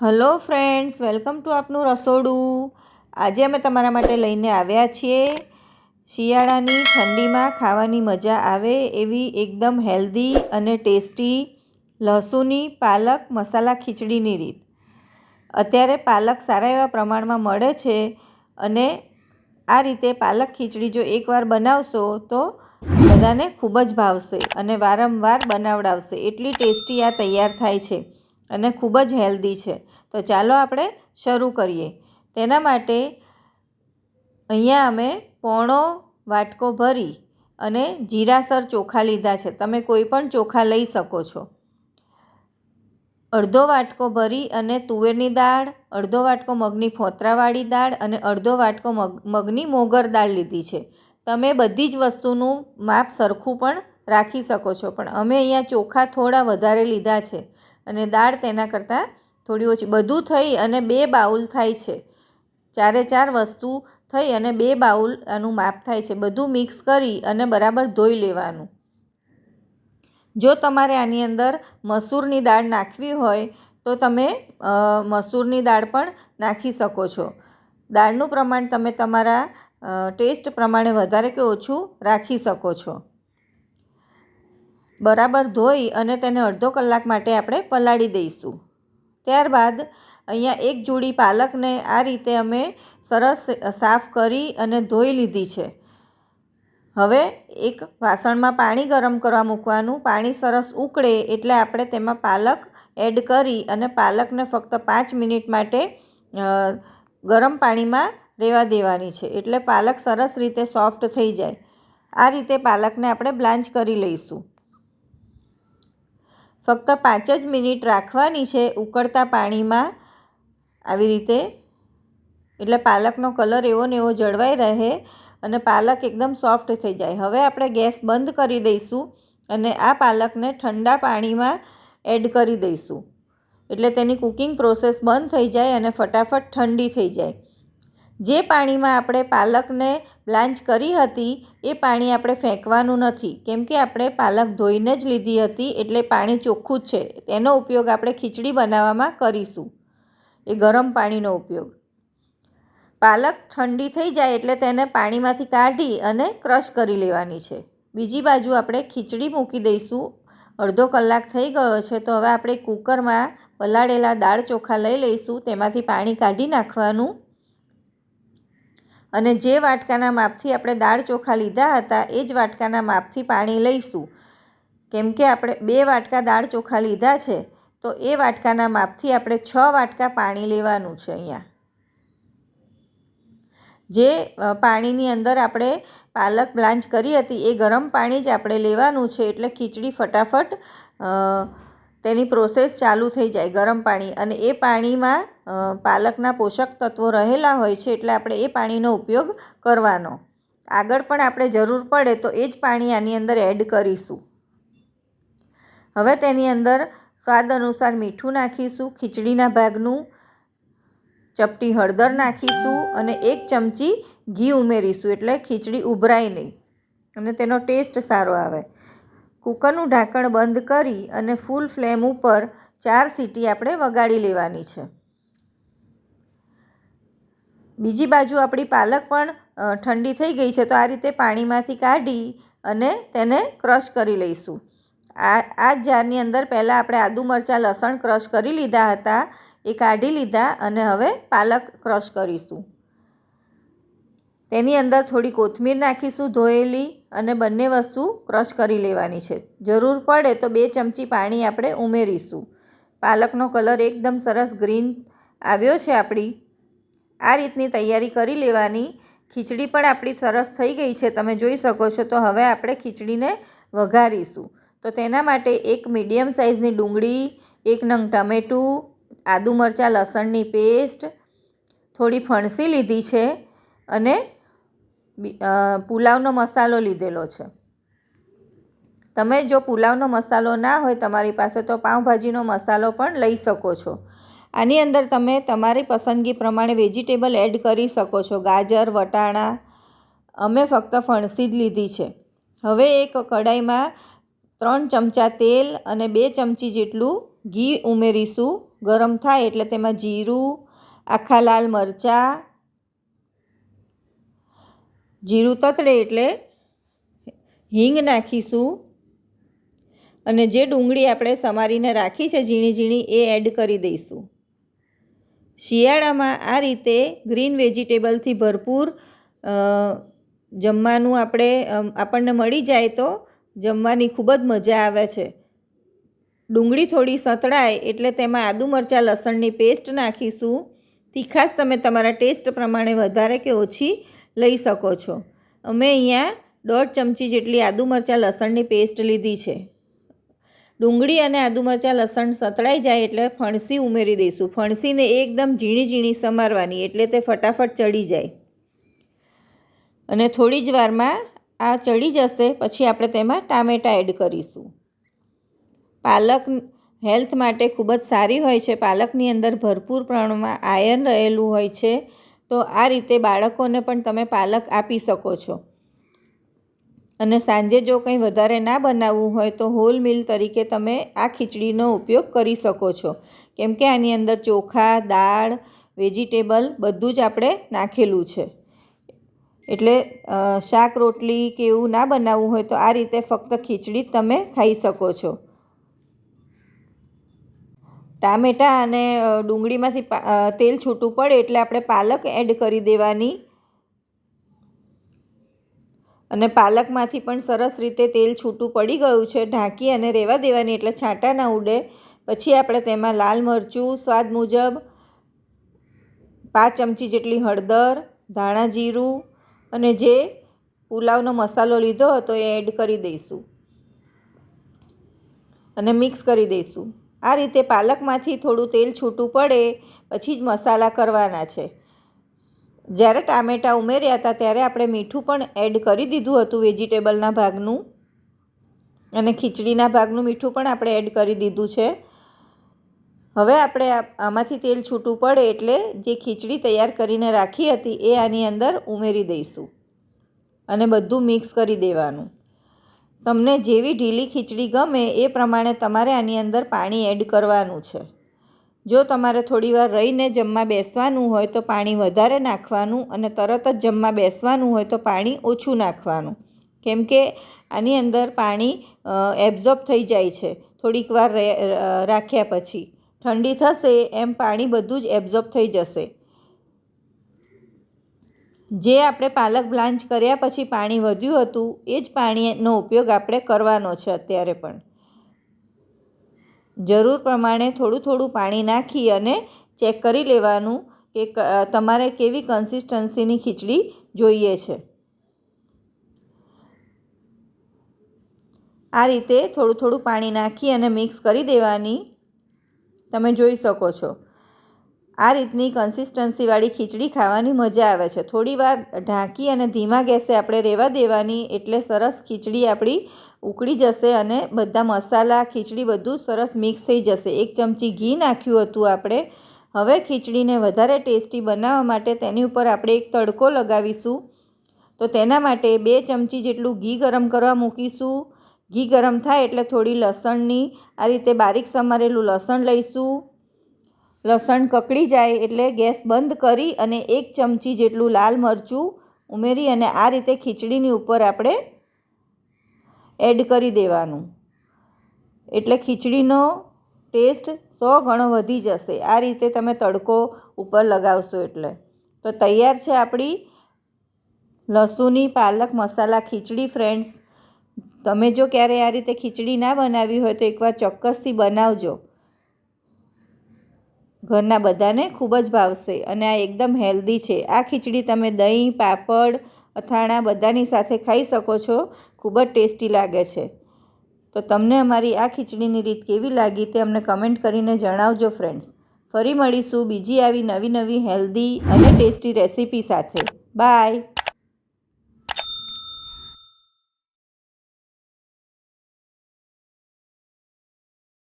Hello friends, welcome to આપનું રસોડું. આજે અમે તમારા માટે લઈને આવ્યા છીએ. શિયાળાની ઠંડીમાં ખાવાની મજા આવે એવી એકદમ હેલ્ધી અને ટેસ્ટી લસુની પાલક મસાલા ખીચડીની રીત. અત્યારે પાલક સારા એવા પ્રમાણમાં મળે છે અને આ રીતે પાલક ખીચડી જો એકવાર બનાવશો તો બધાને ખૂબ જ ભાવશે અને વારંવાર બનાવડાવશે. એટલી ટેસ્ટી આ તૈયાર થાય છે. અને ખૂબ જ હેલ્ધી છે. તો ચાલો આપણે શરૂ કરીએ. તેના માટે અહીંયા અમે પોણો વાટકો ભરી અને જીરાસર ચોખા લીધા છે. તમે કોઈ પણ ચોખા લઈ શકો છો. અડધો વાટકો ભરી અને તુવેરની દાળ, અડધો વાટકો મગની ફોતરાવાળી દાળ અને અડધો વાટકો મગ, મગની મોગર દાળ લીધી છે. તમે બધી જ વસ્તુનું માપ સરખું પણ રાખી શકો છો. પણ અમે અહીંયા ચોખા થોડા વધારે લીધા છે. અને દાળ તેના કરતાં થોડી ઓછી. બધું થઈ અને બે બાઉલ થાય છે. ચારે ચાર વસ્તુ થઈ અને બે બાઉલ આનું માપ થાય છે. બધું મિક્સ કરી અને બરાબર ધોઈ લેવાનું. જો તમારે આની અંદર મસૂરની દાળ નાખવી હોય, તો તમે મસૂરની દાળ પણ નાખી શકો છો. દાળનું પ્રમાણ તમે તમારા ટેસ્ટ પ્રમાણે વધારે કે ઓછું રાખી શકો છો. બરાબર ધોઈ અને તેને અડધો કલાક માટે આપણે પલાળી દઈશું. ત્યારબાદ અહીંયા એક જોડી પાલકને આ રીતે અમે સરસ સાફ કરી અને ધોઈ લીધી છે. હવે એક વાસણમાં પાણી ગરમ કરવા મૂકવાનું. પાણી સરસ ઉકળે એટલે આપણે તેમાં પાલક એડ કરી અને પાલકને ફક્ત પાંચ મિનિટ માટે ગરમ પાણીમાં રહેવા દેવાની છે. એટલે પાલક સરસ રીતે સોફ્ટ થઈ જાય. આ રીતે પાલકને આપણે બ્લાન્ચ કરી લઈશું. ફક્ત પાંચ જ મિનિટ રાખવાની છે ઉકળતા પાણીમાં. આવી રીતે. એટલે પાલકનો કલર એવો ને એવો જળવાઈ રહે અને પાલક એકદમ સોફ્ટ થઈ જાય. હવે આપણે ગેસ બંધ કરી દઈશું અને આ પાલકને ઠંડા પાણીમાં એડ કરી દઈશું. એટલે તેની કુકિંગ પ્રોસેસ બંધ થઈ જાય અને ફટાફટ ઠંડી થઈ જાય. જે પાણીમાં આપણે પાલકને બ્લાન્ચ કરી હતી, એ પાણી આપણે ફેંકવાનું નથી. કેમ કે આપણે પાલક ધોઈને જ લીધી હતી, એટલે પાણી ચોખ્ખું જ છે. એનો ઉપયોગ આપણે ખીચડી બનાવવામાં કરીશું. એ ગરમ પાણીનો ઉપયોગ. પાલક ઠંડી થઈ જાય એટલે તેને પાણીમાંથી કાઢી અને ક્રશ કરી લેવાની છે. બીજી બાજુ આપણે ખીચડી મૂકી દઈશું. અડધો કલાક થઈ ગયો છે, તો હવે આપણે કૂકરમાં પલાળેલા દાળ ચોખા લઈ લઈશું. તેમાંથી પાણી કાઢી નાખવાનું. અને જે વાટકાના માપથી આપણે દાળ ચોખા લીધા હતા, એ જ વાટકાના માપથી પાણી લઈશું. કેમ કે આપણે બે વાટકા દાળ ચોખા લીધા છે, તો એ વાટકાના માપથી આપણે છ વાટકા પાણી લેવાનું છે અહીંયા. જે પાણીની અંદર આપણે પાલક બ્લાન્ચ કરી હતી, એ ગરમ પાણી જ આપણે લેવાનું છે, એટલે ખીચડી ફટાફટ તેની પ્રોસેસ ચાલુ થઈ જાય ગરમ પાણી અને એ પાણીમાં પાલકના પોષક તત્વો રહેલા હોય છે એટલે આપણે એ પાણીનો ઉપયોગ કરવાનો. આગળ પણ આપણે જરૂર પડે તો એ જ પાણી આની અંદર એડ કરીશું. હવે તેની અંદર સ્વાદ અનુસાર મીઠું નાખીશું, ખીચડીના ભાગનું, ચપટી હળદર નાખીશું અને એક ચમચી ઘી ઉમેરીશું એટલે ખીચડી ઉભરાય નહીં અને તેનો ટેસ્ટ સારો આવે. કૂકરનું ઢાંકણ બંધ કરી અને ફૂલ ફ્લેમ ઉપર ચાર સીટી આપણે વગાડી લેવાની છે. બીજી બાજુ આપણી પાલક પણ ઠંડી થઈ ગઈ છે તો આ રીતે પાણીમાંથી કાઢી અને તેને ક્રશ કરી લઈશું. આ આ જારની અંદર પહેલાં આપણે આદુ મરચાં, લસણ ક્રશ કરી લીધા હતા, એ કાઢી લીધા અને હવે પાલક ક્રશ કરીશું. તેની અંદર થોડી કોથમીર નાખીશું, ધોયેલી અને બંને વસ્તુ ક્રશ કરી લેવાની છે. જરૂર પડે તો બે ચમચી પાણી આપણે ઉમેરીશું. પાલકનો કલર એકદમ સરસ ગ્રીન આવ્યો છે આપણી. આ રીતની તૈયારી કરી લેવાની. ખીચડી પણ આપણી સરસ થઈ ગઈ છે. તમે જોઈ શકો છો. તો હવે આપણે ખીચડીને વઘારીશું. તો તેના માટે એક મીડિયમ સાઇઝની ડુંગળી, એક નંગ ટમેટું, આદુ મરચાં, લસણની પેસ્ટ, થોડી ફણસી લીધી છે અને પુલાવનો મસાલો લીધેલો છે. તમે જો પુલાવનો મસાલો ના હોય તમારી પાસે તો પાઉંભાજીનો મસાલો પણ લઈ શકો છો. આની અંદર તમે તમારી પસંદગી પ્રમાણે વેજીટેબલ એડ કરી શકો છો. ગાજર, વટાણા, અમે ફક્ત ફણસી જ લીધી છે. હવે એક કડાઈમાં ત્રણ ચમચા તેલ અને બે ચમચી જેટલું ઘી ઉમેરીશું. ગરમ થાય એટલે તેમાં જીરું, આખા લાલ મરચાં જીરું તતડે એટલે હિંગ નાખીશું. અને જે ડુંગળી આપણે સમારીને રાખી છે ઝીણી ઝીણી એ એડ કરી દઈશું. શિયાળામાં આ રીતે ગ્રીન વેજીટેબલથી ભરપૂર જમવાનું આપણે આપણને મળી જાય તો જમવાની ખૂબ જ મજા આવે છે. ડુંગળી થોડી સતળાય એટલે તેમાં આદુ મરચાં, લસણની પેસ્ટ નાખીશું. તીખાશ તમે તમારા ટેસ્ટ પ્રમાણે વધારે કે ઓછી લઈ શકો છો. અમે અહીંયા દોઢ ચમચી જેટલી આદુ મરચાં લસણની પેસ્ટ લીધી છે. ડુંગળી અને આદુ મરચાં લસણ સતળાઈ જાય એટલે ફણસી ઉમેરી દઈશું. ફણસીને એકદમ ઝીણી ઝીણી સમારવાની એટલે તે ફટાફટ ચડી જાય. અને થોડી જ વારમાં આ ચડી જશે, પછી આપણે તેમાં ટામેટાં એડ કરીશું. પાલક હેલ્થ માટે ખૂબ જ સારી હોય છે. પાલકની અંદર ભરપૂર પ્રમાણમાં આયર્ન રહેલું હોય છે. તો આ રીતે બાળકોને પણ તમે પાલક આપી શકો છો. અને સાંજે જો કંઈ વધારે ના બનાવવું હોય તો હોલ મિલ તરીકે તમે આ ખીચડીનો ઉપયોગ કરી શકો છો. કેમ કે આની અંદર ચોખા, દાળ વેજીટેબલ બધું જ આપણે નાખેલું છે. એટલે શાક રોટલી કે એવું ના બનાવવું હોય તો આ રીતે ફક્ત ખીચડી તમે ખાઈ શકો છો. ટામેટાં અને ડુંગળીમાંથી તેલ છૂટું પડે એટલે આપણે પાલક એડ કરી દેવાની. અને પાલકમાંથી પણ સરસ રીતે તેલ છૂટું પડી ગયું છે, ઢાંકી અને રહેવા દેવાની એટલે છાંટા ના ઉડે. પછી આપણે તેમાં લાલ મરચું, સ્વાદ મુજબ પાંચ ચમચી જેટલી હળદર, ધાણા જીરું અને જે પુલાવનો મસાલો લીધો હતો એ એડ કરી દઈશું. અને મિક્સ કરી દઈશું. આ રીતે પાલકમાંથી થોડું તેલ છૂટું પડે, પછી જ મસાલા કરવાના છે. જ્યારે ટામેટાં ઉમેર્યા હતા ત્યારે આપણે મીઠું પણ એડ કરી દીધું હતું વેજીટેબલના ભાગનું. અને ખીચડીના ભાગનું મીઠું પણ આપણે એડ કરી દીધું છે. હવે આપણે આમાંથી તેલ છૂટું પડે એટલે જે ખીચડી તૈયાર કરીને રાખી હતી એ આની અંદર ઉમેરી દઈશું. અને બધું મિક્સ કરી દેવાનું. તમને જેવી ઢીલી ખીચડી ગમે એ પ્રમાણે તમારે આની અંદર પાણી એડ કરવાનું છે. જો તમારે થોડીવાર રહીને જમવા બેસવાનું હોય તો પાણી વધારે નાખવાનું અને તરત જ જમવા બેસવાનું હોય તો પાણી ઓછું નાખવાનું. કેમ કે આની અંદર પાણી એબ્ઝોર્બ થઈ જાય છે. થોડીક વાર રાખ્યા પછી. ઠંડી થશે એમ પાણી બધું જ એબ્ઝોર્બ થઈ જશે. જે આપણે પાલક બ્લાન્ચ કર્યા પછી પાણી વધ્યું હતું, એ જ પાણીનો ઉપયોગ આપણે કરવાનો છે અત્યારે પણ. જરૂર પ્રમાણે થોડું થોડું પાણી નાખી અને ચેક કરી લેવાનું કે તમારે કેવી કન્સિસ્ટન્સીની ખીચડી જોઈએ છે. આ રીતે થોડું થોડું પાણી નાખી અને મિક્સ કરી દેવાની. તમે જોઈ શકો છો. આ રીતની કન્સિસ્ટન્સીવાળી ખીચડી ખાવાની મજા આવે છે. થોડીવાર ઢાંકી અને ધીમા ગેસે આપણે રહેવા દેવાની એટલે સરસ ખીચડી આપણી ઉકળી જશે અને બધા મસાલા, ખીચડી બધું સરસ મિક્સ થઈ જશે. એક ચમચી ઘી નાખ્યું હતું આપણે. હવે ખીચડીને વધારે ટેસ્ટી બનાવવા માટે તેની ઉપર આપણે એક તડકો લગાવીશું. તો તેના માટે બે ચમચી જેટલું ઘી ગરમ કરવા મૂકીશું. ઘી ગરમ થાય એટલે થોડી લસણની, આ રીતે બારીક સમારેલું લસણ લઈશું. લસણ કકડી જાય એટલે ગેસ બંધ કરી અને એક ચમચી જેટલું લાલ મરચું ઉમેરી અને આ રીતે ખીચડીની ઉપર આપણે એડ કરી દેવાનું. એટલે ખીચડીનો ટેસ્ટ સો ગણો વધી જશે. આ રીતે તમે તડકો ઉપર લગાવશો એટલે. તો તૈયાર છે આપણી લસુની પાલક મસાલા ખીચડી ફ્રેન્ડ્સ તમે જો ક્યારે આ રીતે ખીચડી ના બનાવી હોય તો એકવાર ચોક્કસથી બનાવજો. ઘરના બધાને ખૂબ જ ભાવશે અને આ એકદમ હેલ્ધી છે. આ ખીચડી તમે દહીં, પાપડ, અથાણા બધાની સાથે ખાઈ શકો છો. ખૂબ જ ટેસ્ટી લાગે છે. તો તમને અમારી આ ખીચડીની રીત કેવી લાગી તે અમને કમેન્ટ કરીને જણાવજો ફ્રેન્ડ્સ. ફરી મળીશું બીજી આવી નવી નવી હેલ્ધી અને ટેસ્ટી રેસીપી સાથે. બાય.